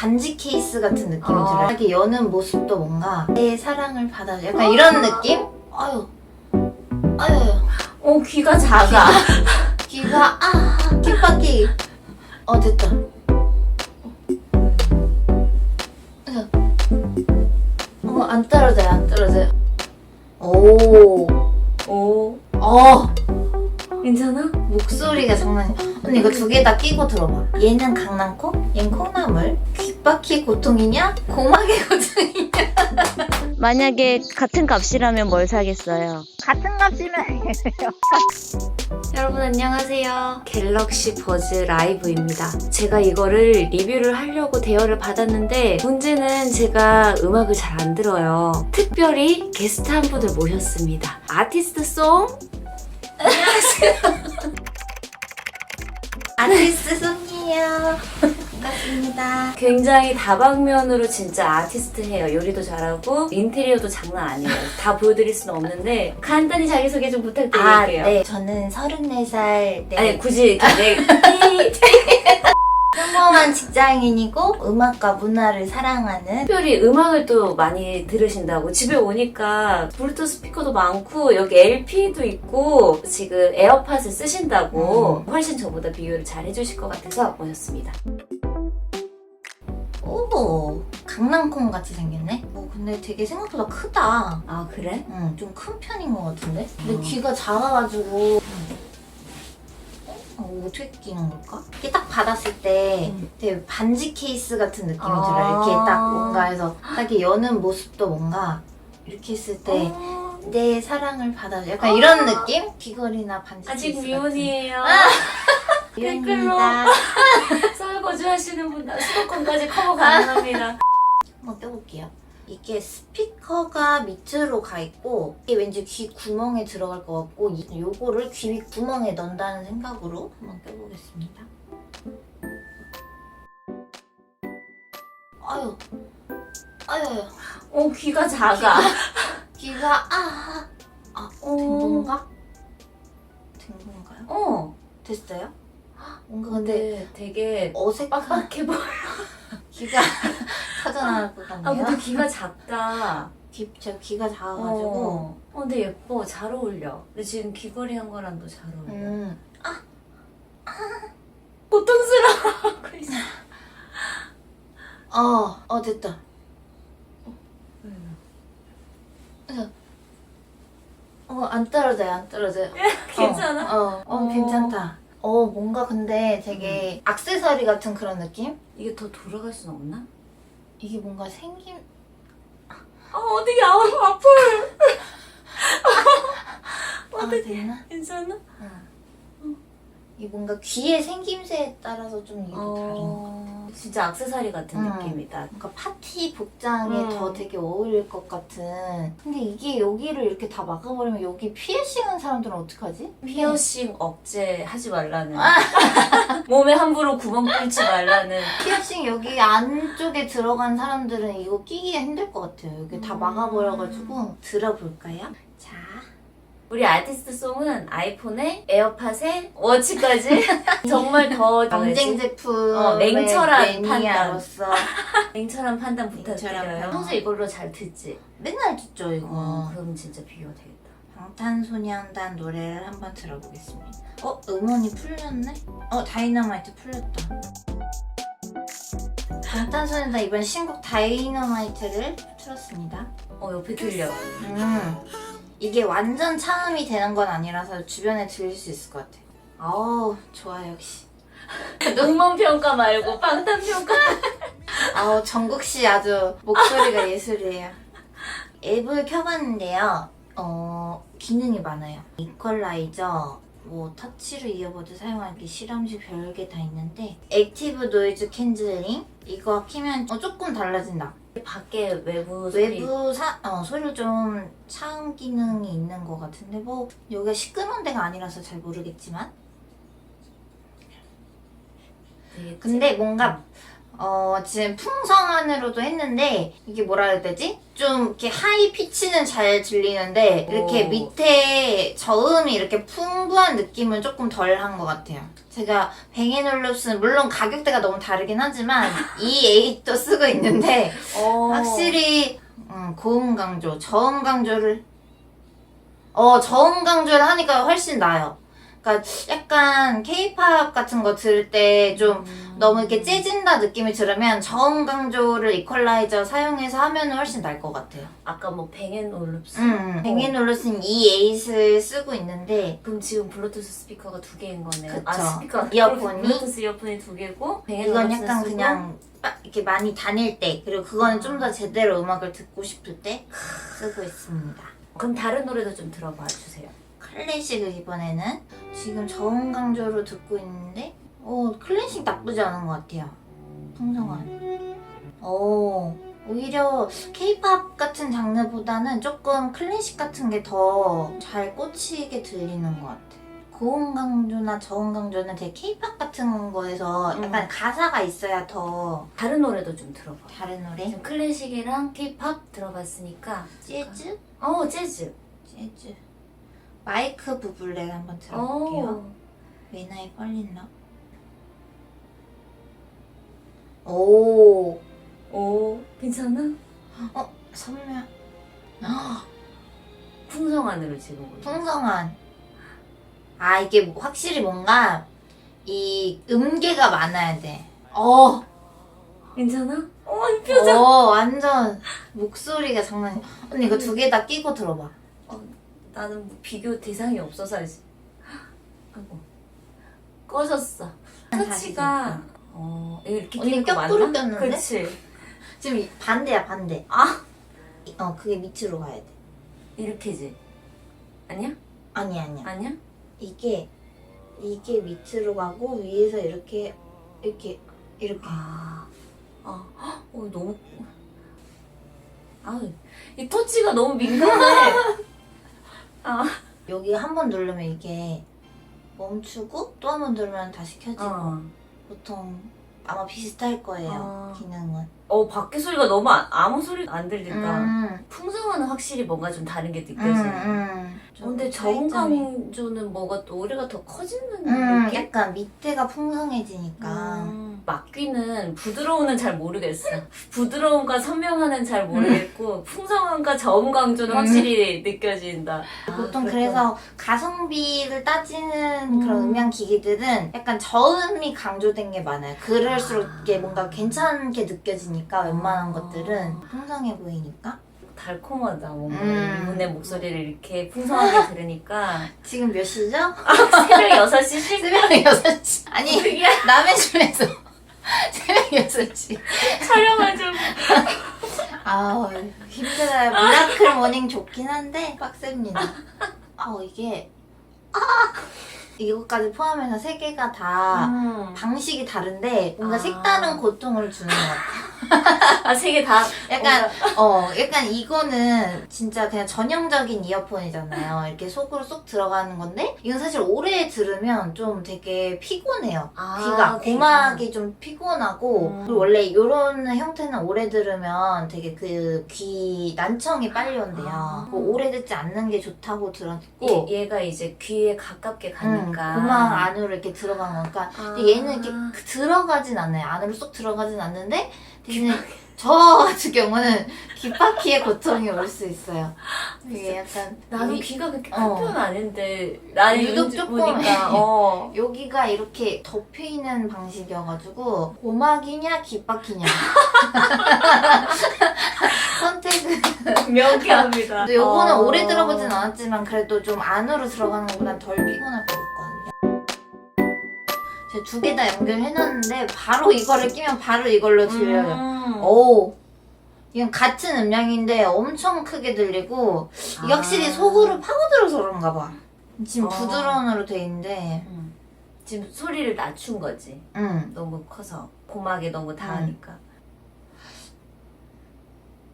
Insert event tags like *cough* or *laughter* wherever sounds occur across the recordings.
반지 케이스 같은 느낌이 아. 들어요. 이렇게 여는 모습도 뭔가 내 사랑을 받아줘. 약간 이런 느낌? 아유, 아유, 어 귀가 작아. 귀가 아, 귓바퀴. 어 됐다. 어, 안 떨어져요, 안 떨어져요. 오, 오 어. 괜찮아? 목소리가 장난이 언니 이거 두 개 다 끼고 들어봐 얘는 강낭콩 얘는 콩나물 귓 바퀴 고통이냐 고막의 고통이냐 *laughs* 만약에 같은 값이라면 뭘 사겠어요? 같은 값이면 *laughs* 여러분 안녕하세요. 갤럭시 버즈 라이브입니다. 제가 이거를 리뷰를 하려고 대여를 받았는데 문제는 제가 음악을 잘 안 들어요. 특별히 게스트 한 분을 모셨습니다. 아티스트 송 *laughs* 아티스트 송이에요 반갑습니다 굉장히 다방면으로 진짜 아티스트해요. 요리도 잘하고 인테리어도 장난 아니에요. 다 보여드릴 수는 없는데 간단히 자기소개 좀 부탁드릴게요. 아네 저는 34살 네, 아니 굳이 이렇게 내 *laughs* 평범한 직장인이고 음악과 문화를 사랑하는 특별히 음악을 또 많이 들으신다고 집에 오니까 블루투스 스피커도 많고 여기 LP도 있고 지금 에어팟을 쓰신다고 훨씬 저보다 비교를 잘 해주실 것 같아서 모셨습니다. 오 강낭콩 같이 생겼네 어 근데 되게 생각보다 크다 아 그래? 응, 좀 큰 편인 것 같은데? 근데 어. 귀가 작아가지고. 어, 어떻게 끼는 걸까? 이게 딱 받았을 때 음. 되게 반지 케이스 같은 느낌이 아. 들어요. 이렇게 딱 뭔가 해서 딱 이렇게 여는 모습도 뭔가 이렇게 했을 때내 어, 사랑을 받아줘. 약간 이런 느낌? 귀걸이나 반지 아직 케이스 미혼이에요. *laughs* 같은. 미혼입니다. 설 거지 하시는 분들 수도권까지 커버 가능합니다. *laughs* 한번 껴볼게요. 이게 스피커가 밑으로 가 있고 이게 왠지 귀 구멍에 들어갈 것 같고 이- 요거를 귀 구멍에 넣는다는 생각으로 한번 껴보겠습니다. 아유, 아유, 어 귀가 작아. 귀가 아, 아, 된 건가? 된 건가요? 어 됐어요? 뭔가 근데 근데 되게 어색한 빡빡해 보여. *laughs* 귀가 터져나갈 것아 같네요. 근데 귀가 작다. 귀, 제가 귀가 작아가지고 어. 어, 근데 예뻐. 잘 어울려. 근데 지금 귀걸이 한 거랑도 잘 어울려. 음, 고통스러워. 그래서. 어, 어 됐다. 어, 안 떨어져요, 안 떨어져요. 괜찮아? 어, 어, 어, 어. 괜찮다. 어, 뭔가 근데 되게 액세서리 같은 그런 느낌? 이게 더 돌아갈 순 없나? 이게 뭔가 생김, 아, 어떻게 아우 아파. 아, 됐나? 괜찮아? 응. 이 뭔가 귀의 생김새에 따라서 좀 이게 도 다른 거. 어, 진짜 악세사리 같은 음. 느낌이다. 뭔가 파티 복장에 음. 더 되게 어울릴 것 같은. 근데 이게 여기를 이렇게 다 막아버리면 여기 피어싱 한 사람들은 어떡하지? 피어싱 억제 하지 말라는. *laughs* 몸에 함부로 구멍 뚫지 말라는. 피어싱 여기 안쪽에 들어간 사람들은 이거 끼기가 힘들 것 같아요. 여기 다 음. 막아버려가지고 들어볼까요? 자, 우리 아티스트 송은 아이폰에 에어팟에 워치까지 *laughs* 정말 더 경쟁 제품 어, 냉철한 매니아로서 *laughs* 냉철한 판단 부탁드려요. 평소에 이걸로 잘 듣지? 맨날 듣죠 이거. 어, 그럼 진짜 비교가 되겠다. 방탄소년단 노래를 한번 들어보겠습니다. 어 음원이 풀렸네? 어 다이너마이트 풀렸다. 방탄소년단 이번 신곡 다이너마이트를 틀었습니다. 어, 옆에 들려. 음, 이게 완전 차음이 되는 건 아니라서 주변에 들릴 수 있을 것 같아요. 아우, 좋아, 역시. *laughs* 음원 평가 말고 방탄 평가. *laughs* 아우, 정국 씨 아주 목소리가 예술이에요. 앱을 켜봤는데요. 어, 기능이 많아요. 이퀄라이저, 뭐, 터치로 이어버드 사용하기 실험실 별게 다 있는데, 액티브 노이즈 캔슬링? 이거 키면 어, 조금 달라진다. 밖에 외부 소리. 외부 사, 어, 소리를 좀 차음 기능이 있는 것 같은데 뭐 여기가 시끄러운 데가 아니라서 잘 모르겠지만 되게 근데 뭔가 어, 지금 풍성한으로도 했는데, 이게 뭐라 해야 되지? 좀 이렇게 하이 피치는 잘 들리는데, 이렇게 오. 밑에 저음이 이렇게 풍부한 느낌은 조금 덜 한 것 같아요. 제가 뱅앤올룹스는 물론 가격대가 너무 다르긴 하지만, *laughs* 이 8도 쓰고 있는데, 어. 확실히, 음, 고음 강조, 저음 강조를, 어, 저음 강조를 하니까 훨씬 나아요. 그러니까 약간 케이팝 같은 거 들을 때좀 너무 이렇게 째진다 느낌이 들으면 저음 강조를 이퀄라이저 사용해서 하면 훨씬 나을 것 같아요. 아까 뭐 뱅앤올룹스. 음, 뱅앤올루스는 이 에잇을 쓰고 있는데 그럼 지금 블루투스 스피커가 두 개인 거네요. 그쵸. 아 스피커 이어폰이? 블루투스 이어폰이 두 개고 이건 뱅앤올룹스는 약간 쓰고 그냥 빠- 이렇게 많이 다닐 때 그리고 그거는 좀 더 제대로 음악을 듣고 싶을 때 쓰고 있습니다. 그럼 다른 노래도 좀 들어봐 주세요. 클래식을 이번에는 지금 저음 강조로 듣고 있는데 오 클래식 나쁘지 않은 것 같아요 풍성한 오 오히려 케이팝 같은 장르보다는 조금 클래식 같은 게 더 잘 꽂히게 들리는 것 같아요 고음 강조나 저음 강조는 되게 케이팝 같은 거에서 음. 약간 가사가 있어야 더 다른 노래도 좀 들어봐. 다른 노래 지금 클래식이랑 케이팝 들어봤으니까 재즈? 어 재즈. 재즈 마이크 부블레 한번 들어볼게요 어. Fall in Love. 오, 오 괜찮아? 어, 선명. *gasps* 풍성한으로 지금. 풍성한. 아, 이게 확실히 뭔가 이 음계가 많아야 돼. 어, 괜찮아? 어 이 표정. 어, 완전 목소리가 장난이. 언니 이거 두 개 다 끼고 들어봐. 나는 뭐 비교 대상이 없어서 알지. 아이고 꺼졌어. 터치가 어 이렇게 언니 끼는 거 껴꾸로 맞나? 꼈는데? 그치. 지금 이- 반대야, 반대. 아 어, 그게 밑으로 가야 돼. 이렇게지. 아니야? 아니, 아니야. 아니야? 이게, 이게 밑으로 가고 위에서 이렇게, 이렇게, 이렇게. 아, 아, 헉, 어, 너무. 아, 이 터치가 너무 민감해. *laughs* 아, 여기 한 번 누르면 이게 멈추고 또 한 번 누르면 다시 켜지고 어. 보통 아마 비슷할 거예요 아. 기능은 어, 밖에 소리가 너무 안- 아무 소리도 안 들리니까. 음, 풍성은 확실히 뭔가 좀 다른 게 음, 느껴지네. 음. 어, 근데 차이점이. 저음강조는 뭐가 또 노래가 더 커지는 음, 느낌? 약간 밑에가 풍성해지니까 음, 막귀는 부드러움은 잘 모르겠어. 부드러움과 선명함은 잘 모르겠고 풍성함과 저음 강조는 음. 확실히 느껴진다. 보통 아, 그래서 가성비를 따지는 그런 음. 음향 기기들은 약간 저음이 강조된 게 많아요 그럴수록 이게 뭔가 괜찮게 느껴지니까 웬만한 아. 것들은 풍성해 보이니까 달콤하다 뭔가 음. 이분의 목소리를 이렇게 풍성하게 *laughs* 들으니까 지금 몇 시죠? 새벽 6시 씩 *laughs* 새벽 6시 아니 남의 집에서 *laughs* 새벽 6시. 촬영을 좀. *laughs* 아우 힘들어요. 미라클 모닝 좋긴 한데 빡셉니다. 아우 이게. 이것까지 포함해서 세 개가 다 음. 방식이 다른데 뭔가 아. 색다른 고통을 주는 것 같아요 *laughs* 아, 세 개 다. 약간 어 약간 이거는 진짜 그냥 전형적인 이어폰이잖아요 이렇게 속으로 쏙 들어가는 건데 이건 사실 오래 들으면 좀 되게 피곤해요 아, 귀가. 고막이 좀 피곤하고 음. 그리고 원래 이런 형태는 오래 들으면 되게 그 귀 난청이 빨리 온대요. 아. 뭐 오래 듣지 않는 게 좋다고 들었고 얘, 얘가 이제 귀에 가깝게 음, 가니까. 고막 안으로 이렇게 들어간 거니까 아. 근데 얘는 이렇게 그 들어가진 않아요. 안으로 쏙 들어가진 않는데 대신에 저 같은 경우는 귓바퀴에 고통이 올 수 있어요. 이게 약간 나도 위- 귀가 그렇게 큰 어. 편은 아닌데 나는 유독 조금 보니까 *laughs* 어. 여기가 이렇게 덮여 있는 방식이어가지고 고막이냐 귓바퀴냐 *laughs* 선택은 명쾌합니다. 근데 요거는 어. 오래 들어보진 않았지만 그래도 좀 안으로 들어가는 것보단 덜 피곤할 제가 두 개 다 연결해놨는데 바로 이거를 끼면 바로 이걸로 들려요 음. 오 이건 같은 음량인데 엄청 크게 들리고 이게 확실히 아. 속으로 파고들어서 그런가 봐 지금 어. 부드러운 으로 돼 있는데 음. 지금 소리를 낮춘 거지. 음. 너무 커서 고막에 너무 닿으니까.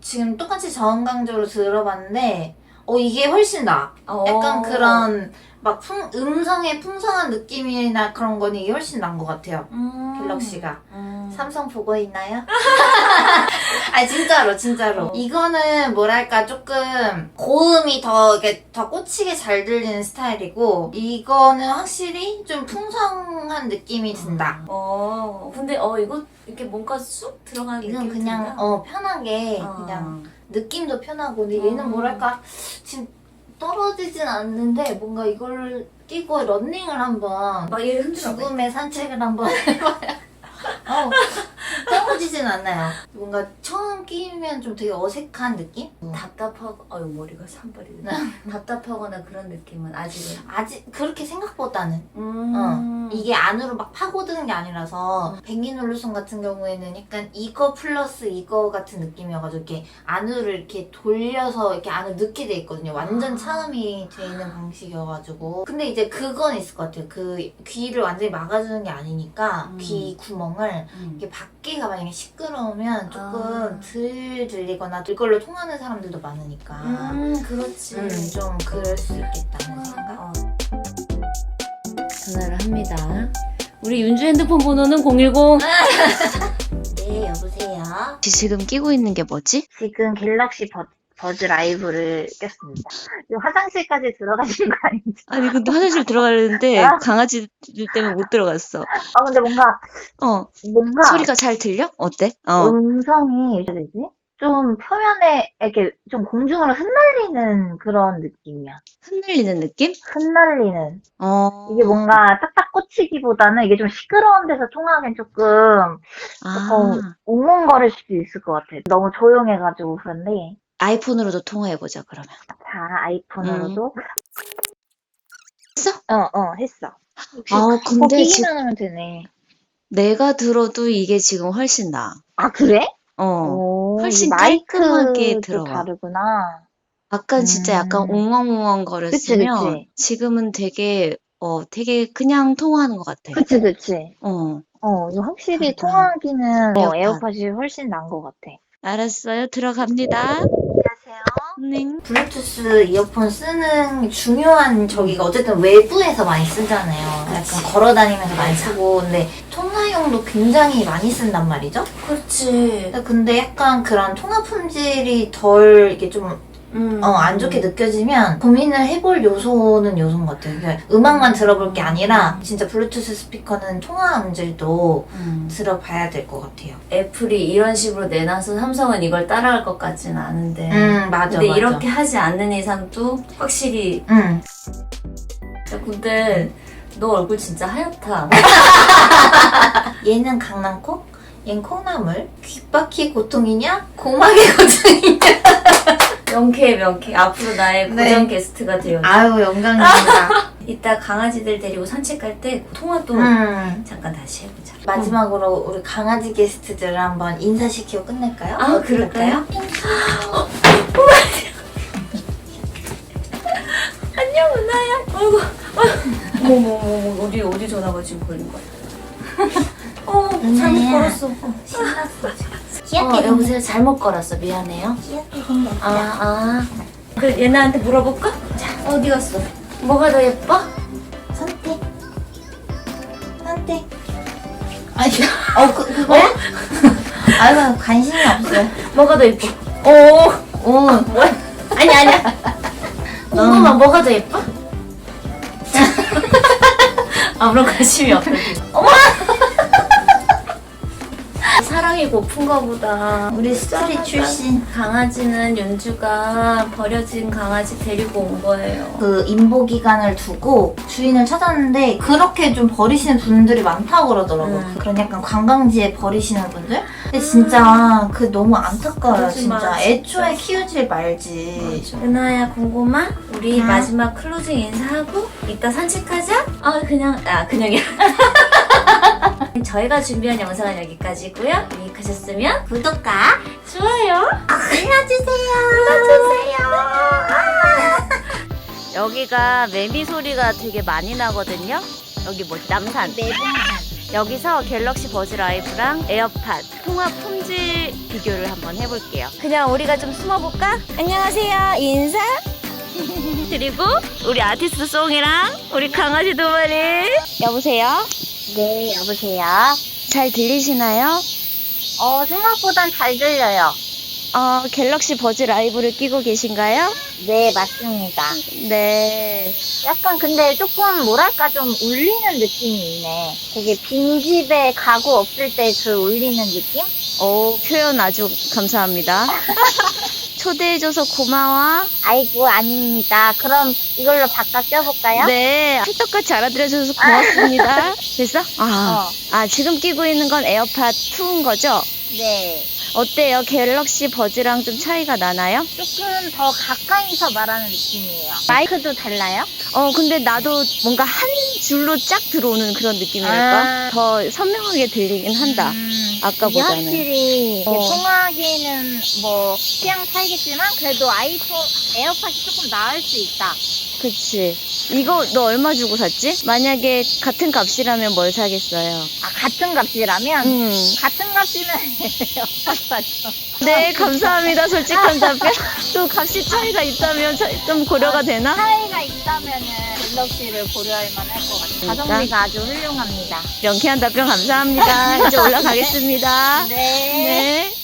지금 똑같이 저음 강조로 들어봤는데 어 이게 훨씬 나. 어. 약간 그런 막 풍, 음성의 풍성한 느낌이나 그런 거는 이게 훨씬 난것 같아요. 음. 갤럭시가 음. 삼성 보고 있나요? *laughs* 아 진짜로 진짜로 어. 이거는 뭐랄까 조금 고음이 더 이게 더 꽂히게 잘 들리는 스타일이고 이거는 확실히 좀 풍성한 느낌이 든다. 어, 근데 어 이거 이렇게 뭔가 쑥 들어가는 이건 느낌이 그냥 든다? 어 편하게 어. 그냥 느낌도 편하고 근데 얘는 음. 뭐랄까 지금 떨어지진 않는데 뭔가 이걸 끼고 런닝을 한번 막 흔들어. 죽음의 산책을 한번 *laughs* 해봐요. *laughs* 어, 떨어지진 않아요. 뭔가 처음 끼면 좀 되게 어색한 느낌? 답답하고 어유 머리가 산발이네. 네. *laughs* 답답하거나 그런 느낌은 아직은. 아직 그렇게 생각보다는 음. 어, 이게 안으로 막 파고드는 게 아니라서 뱅기놀루송 같은 경우에는 약간 이거 플러스 이거 같은 느낌이어가지고 이렇게 안으로 이렇게 돌려서 이렇게 안을 넣게 돼 있거든요. 완전 아. 차음이 돼 있는 방식이어가지고 근데 이제 그건 있을 것 같아요. 그 귀를 완전히 막아주는 게 아니니까 음. 귀 구멍을 음. 이게 밖 에가 만약에 시끄러우면 조금 아. 덜 들리거나 이걸로 통하는 사람들도 많으니까 음, 그렇지. 음, 좀 그럴 수 있겠다는 생각? 어. 전화를 합니다. 우리 윤주 핸드폰 번호는 010. *laughs* 네 여보세요 지금 끼고 있는 게 뭐지? 지금 갤럭시 버, 버즈 라이브를 꼈습니다 지금 화장실까지 들어가신 거 아니죠? 아니 근데 화장실 들어가려는데 강아지들 때문에 못 들어갔어. 아 근데 뭔가 어 뭔가 소리가 잘 들려? 어때? 어 음성이 어떻게 되지? 좀 표면에 이렇게 좀 공중으로 흩날리는 그런 느낌이야 흩날리는 느낌? 흩날리는 어 이게 뭔가 딱딱 꽂히기보다는 이게 좀 시끄러운 데서 통하기엔 조금 아 웅웅거릴 수도 있을 것 같아. 너무 조용해가지고 그런데 아이폰으로도 통화해 보자 그러면. 자 아이폰으로도 했어? 어 어 했어. 아 근데 지, 끼기만 하면 되네. 내가 들어도 이게 지금 훨씬 나. 아 그래? 어 오, 훨씬 이 깔끔하게 마이크도 들어와. 다르구나. 아까 진짜 약간 음. 웅엉웅엉 그치, 거렸으면 그치. 지금은 되게 어 되게 그냥 통화하는 것 같아. 그치 그치. 어 어 이거 확실히 다르다. 통화하기는 어, 에어팟. 에어팟이 훨씬 나은 것 같아. 알았어요 들어갑니다. 네. 블루투스 이어폰 쓰는 중요한 저기가 어쨌든 외부에서 많이 쓰잖아요. 약간 걸어 다니면서 많이 쓰고 근데 통화용도 굉장히 많이 쓴단 말이죠. 그렇지. 근데 약간 그런 통화 품질이 덜 이게 좀 음. 어, 안 좋게 느껴지면 고민을 해볼 요소는 요소인 것 같아요. 그러니까 음악만 들어볼 게 아니라 진짜 블루투스 스피커는 통화 음질도 음. 들어봐야 될 것 같아요. 애플이 이런 식으로 내놔서 삼성은 이걸 따라갈 것 같지는 않은데. 음 맞아 근데 맞아. 이렇게 하지 않는 이상도 확실히. 음 야, 근데 너 얼굴 진짜 하얗다. 얘는 강낭콩, 얘는 콩나물. 귓바퀴 고통이냐? 고막의 고통이냐? 명쾌해 명쾌. 앞으로 나의 네. 고정 게스트가 되어. 아유 영광입니다. *laughs* 이따 강아지들 데리고 산책 갈 때 통화도 음. 잠깐 다시 해보자. 마지막으로 우리 강아지 게스트들을 한번 인사시키고 끝낼까요? 아, 그럴까요? 할까요? 안녕 은하야. 어이구. 어머머머 어디 어디 전화가 지금 걸린 거야? *laughs* 어 잘못. 걸었어. 신났어 지금. 어 여보세요 잘못 걸었어 미안해요. 귀엽게 생겼다. 아 아. 그래 얘네한테 물어볼까? 자 어디 갔어? 뭐가 더 예뻐? 선택. 선택. 아니, 어, 그, 그거야? *laughs* 아유, 관심이 없어요. 뭐가 더 예뻐? 오 오, 뭐야? 아니 아니야. 궁금한 뭐가 더 예뻐? *laughs* 아무런 관심이 없어. 어머. 사랑이 고픈가 보다. 우리 스토리 출신. 강아지는 윤주가 버려진 강아지 데리고 온 거예요. 그 임보 기간을 두고 주인을 찾았는데 그렇게 좀 버리시는 분들이 많다고 그러더라고. 음. 그런 약간 관광지에 버리시는 분들. 근데 진짜 그 너무 안타까워요, 마, 진짜. 진짜. 애초에 키우질 말지. 은하야 궁금한? 우리 응. 마지막 클로징 인사하고 이따 산책하자? 아 그냥 아 그냥이야. *laughs* *laughs* 저희가 준비한 영상은 여기까지고요. 유익하셨으면 구독과 좋아요. 알려주세요. *laughs* 여기가 매미 소리가 되게 많이 나거든요. 여기 뭐지? 남산. 여기서 갤럭시 버즈 라이브랑 에어팟 통화 품질 비교를 한번 해볼게요. 그냥 우리가 좀 숨어볼까? 안녕하세요. 인사. *laughs* 그리고 우리 아티스트 송이랑 우리 강아지 두 마리. 여보세요? 네, 여보세요. 잘 들리시나요? 어, 생각보단 잘 들려요. 어, 갤럭시 버즈 라이브를 끼고 계신가요? 네, 맞습니다. 네. 약간 근데 조금 뭐랄까 좀 울리는 느낌이 있네. 되게 빈집에 가구 없을 때 그 울리는 느낌? 오, 표현 아주 감사합니다. *laughs* 초대해줘서 고마워. 아이고, 아닙니다. 그럼 이걸로 바꿔 껴볼까요? 네, 찰떡같이 알아들어줘서 고맙습니다. *laughs* 됐어? 아, 어, 아, 지금 끼고 있는 건 에어팟 2인 거죠? 네. 어때요? 갤럭시 버즈랑 좀 차이가 나나요? 조금 더 가까이서 말하는 느낌이에요. 마이크도 달라요? 어, 근데 나도 뭔가 한 줄로 쫙 들어오는 그런 느낌이랄까? 아. 더 선명하게 들리긴 한다. 음, 아까보다는. 이게 확실히 어. 통화기에는 뭐 취향 차이겠지만 그래도 아이폰 에어팟이 조금 나을 수 있다. 그치. 이거 너 얼마 주고 샀지? 만약에 같은 값이라면 뭘 사겠어요? 아 같은 값이라면 음. 같은 값이면 *laughs* 에어팟 사죠. 네, 감사합니다. 솔직한 답변. *laughs* 또 값이 차이가 있다면 차- 좀 고려가 되나? 차이가 있다면은 갤럭시를 고려할 만할 것 같아요. 그러니까? 가성비가 아주 훌륭합니다. 명쾌한 답변 감사합니다. 이제 올라가겠습니다. *laughs* 네. 네.